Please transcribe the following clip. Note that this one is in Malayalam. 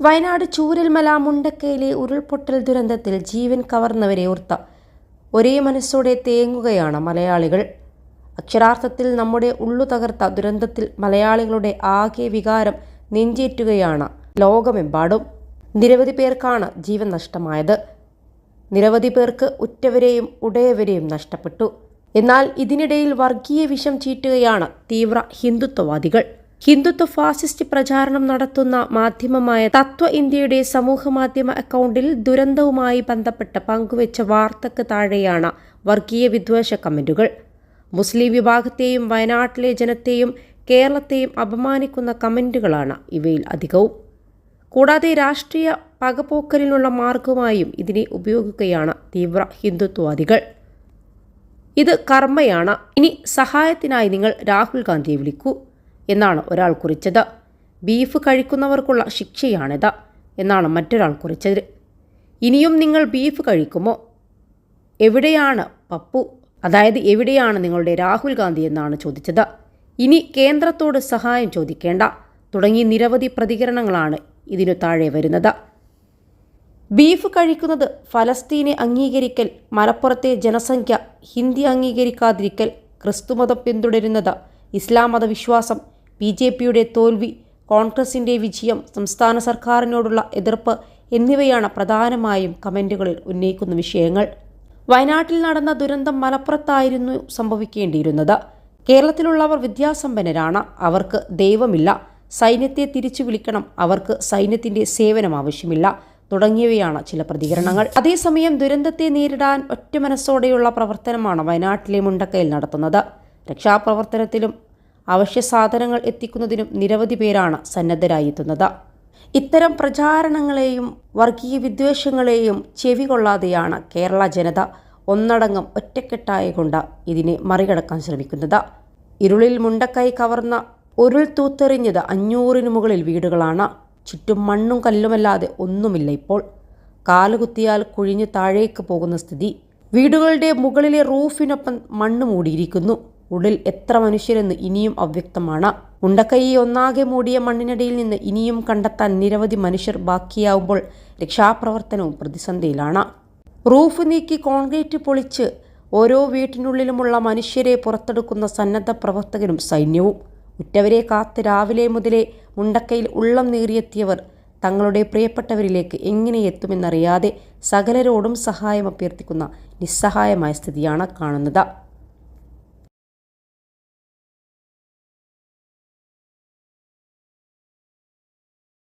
വയനാട് ചൂരൽമല മുണ്ടക്കയിലെ ഉരുൾപൊട്ടൽ ദുരന്തത്തിൽ ജീവൻ കവർന്നവരെ ഓർത്ത ഒരേ മനസ്സോടെ തേങ്ങുകയാണ് മലയാളികൾ. അക്ഷരാർത്ഥത്തിൽ നമ്മുടെ ഉള്ളു തകർത്ത ദുരന്തത്തിൽ മലയാളികളുടെ ആകെ വികാരം നെഞ്ചേറ്റുകയാണ് ലോകമെമ്പാടും. നിരവധി പേർക്കാണ് ജീവൻ നഷ്ടമായത്. നിരവധി പേർക്ക് ഉറ്റവരെയും ഉടയവരെയും നഷ്ടപ്പെട്ടു. എന്നാൽ ഇതിനിടയിൽ വർഗീയ വിഷം ചീറ്റുകയാണ് തീവ്ര ഹിന്ദുത്വവാദികൾ. ഹിന്ദുത്വ ഫാസിസ്റ്റ് പ്രചാരണം നടത്തുന്ന മാധ്യമമായ തത്വ ഇന്ത്യയുടെ സമൂഹ മാധ്യമ അക്കൗണ്ടിൽ ദുരന്തവുമായി ബന്ധപ്പെട്ട് പങ്കുവച്ച വാർത്തക്ക് താഴെയാണ് വർഗീയ വിദ്വേഷ കമന്റുകൾ. മുസ്ലിം വിഭാഗത്തെയും വയനാട്ടിലെ ജനത്തെയും കേരളത്തെയും അപമാനിക്കുന്ന കമന്റുകളാണ് ഇവയിൽ അധികവും. കൂടാതെ രാഷ്ട്രീയ പകപോക്കലിനുള്ള മാർഗമായും ഇതിനെ ഉപയോഗിക്കുകയാണ് തീവ്ര ഹിന്ദുത്വവാദികൾ. ഇത് കർമ്മയാണ്. ഇനി സഹായത്തിനായി നിങ്ങൾ രാഹുൽ ഗാന്ധിയെ വിളിക്കൂ. എന്നാണ് ഒരാൾ കുറിച്ചത്. ബീഫ് കഴിക്കുന്നവർക്കുള്ള ശിക്ഷയാണിത് എന്നാണ് മറ്റൊരാൾ കുറിച്ചത്. ഇനിയും നിങ്ങൾ ബീഫ് കഴിക്കുമോ? എവിടെയാണ് പപ്പു? അതായത് എവിടെയാണ് നിങ്ങളുടെ രാഹുൽ ഗാന്ധി എന്നാണ് ചോദിച്ചത്. ഇനി കേന്ദ്രത്തോട് സഹായം ചോദിക്കേണ്ട. തുടങ്ങി നിരവധി പ്രതികരണങ്ങളാണ് ഇതിനു താഴെ വരുന്നത്. ബീഫ് കഴിക്കുന്നത് ഫലസ്തീനെ അംഗീകരിക്കൽ മലപ്പുറത്തെ ജനസംഖ്യ ഹിന്ദി അംഗീകരിക്കാതിരിക്കൽ ക്രിസ്തുമതം പിന്തുടരുന്നത് ഇസ്ലാം മതവിശ്വാസം ബി ജെ പിയുടെ തോൽവി കോൺഗ്രസിന്റെ വിജയം സംസ്ഥാന സർക്കാരിനോടുള്ള എതിർപ്പ് എന്നിവയാണ് പ്രധാനമായും കമന്റുകളിൽ ഉന്നയിക്കുന്ന വിഷയങ്ങൾ. വയനാട്ടിൽ നടന്ന ദുരന്തം മലപ്പുറത്തായിരുന്നു സംഭവിക്കേണ്ടിയിരുന്നത്. കേരളത്തിലുള്ളവർ വിദ്യാസമ്പന്നരാണ് അവർക്ക് ദൈവമില്ല. സൈന്യത്തെ തിരിച്ചു വിളിക്കണം അവർക്ക് സൈന്യത്തിന്റെ സേവനം ആവശ്യമില്ല തുടങ്ങിയവയാണ് ചില പ്രതികരണങ്ങൾ. അതേസമയം ദുരന്തത്തെ നേരിടാൻ ഒറ്റ മനസ്സോടെയുള്ള പ്രവർത്തനമാണ് വയനാട്ടിലെ മുണ്ടക്കയിൽ നടത്തുന്നത്. രക്ഷാപ്രവർത്തനത്തിലും അവശ്യ സാധനങ്ങൾ എത്തിക്കുന്നതിനും നിരവധി പേരാണ് സന്നദ്ധരായി എത്തുന്നത് ഇത്തരം പ്രചാരണങ്ങളെയും വർഗീയ വിദ്വേഷങ്ങളെയും ചെവി കൊള്ളാതെയാണ് കേരള ജനത ഒന്നടങ്കം ഒറ്റക്കെട്ടായകൊണ്ട് ഇതിനെ മറികടക്കാൻ ശ്രമിക്കുന്നത്. ഇരുളിൽ മുണ്ടക്കൈ കവർന്ന ഉരുൾ തൂത്തെറിഞ്ഞത് അഞ്ഞൂറിന് മുകളിൽ വീടുകളാണ്. ചുറ്റും മണ്ണും കല്ലുമല്ലാതെ ഒന്നുമില്ല ഇപ്പോൾ. കാലുകുത്തിയാൽ കുഴിഞ്ഞു താഴേക്ക് പോകുന്ന സ്ഥിതി. വീടുകളുടെ മുകളിലെ റൂഫിനൊപ്പം മണ്ണ് മൂടിയിരിക്കുന്നു ഉള്ളിൽ എത്ര മനുഷ്യരെന്ന് ഇനിയും അവ്യക്തമാണ്. മുണ്ടക്കൈ ഒന്നാകെ മൂടിയ മണ്ണിനടിയിൽ നിന്ന് ഇനിയും കണ്ടെത്താൻ നിരവധി മനുഷ്യർ ബാക്കിയാവുമ്പോൾ രക്ഷാപ്രവർത്തനവും പ്രതിസന്ധിയിലാണ്. റൂഫ് നീക്കി കോൺക്രീറ്റ് പൊളിച്ച് ഓരോ വീട്ടിനുള്ളിലുമുള്ള മനുഷ്യരെ പുറത്തെടുക്കുന്ന സന്നദ്ധ പ്രവർത്തകരും സൈന്യവും. ഉറ്റവരെ കാത്ത് രാവിലെ മുതലേ മുണ്ടക്കയിൽ ഉള്ളം നീറിയെത്തിയവർ തങ്ങളുടെ പ്രിയപ്പെട്ടവരിലേക്ക് എങ്ങനെ എത്തുമെന്നറിയാതെ സകലരോടും സഹായം അഭ്യർത്ഥിക്കുന്ന നിസ്സഹായമായ സ്ഥിതിയാണ് കാണുന്നത്.